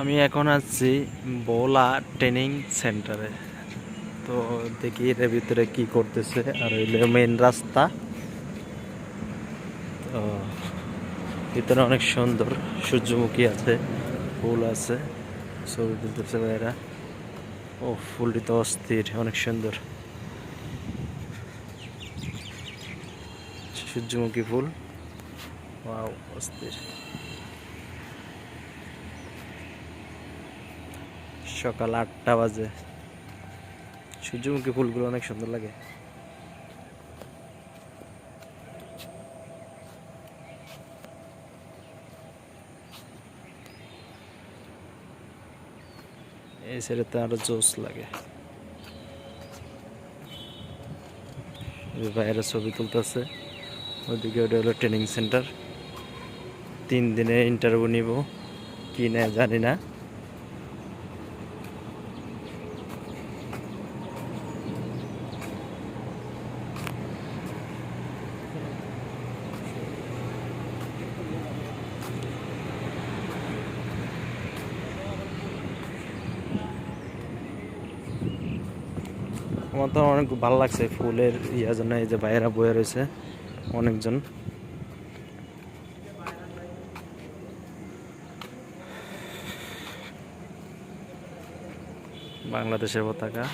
আমি এখন আছি বোলা ট্রেনিং সেন্টারে। তো দেখি এর ভিতরে কি করতেছে। আর হইলে মেন রাস্তা। তো ভিতরে অনেক সুন্দর, সূর্যমুখী আছে, ফুল আছে, ছবি তুলতেছে ভাইরা ও, ফুলটি তো অস্থির, অনেক সুন্দর। সূর্যমুখী ফুল। অস্থির। সকাল আটটা বাজে। সূর্যমুখী ফুলগুলো অনেক সুন্দর লাগে। এই সাইডেতে আরও জোস লাগে। বাইরে ছবি তুলতেছে। ওইদিকে ওটা হলো ট্রেনিং সেন্টার তিন দিনে ইন্টারভিউ নিব। কি না জানি না। আমার তো অনেক ভালো লাগছে ফুলের ইয়ার জন্য, এই যে বাইরা বয়ে রয়েছে অনেকজন। বাংলাদেশের পতাকা।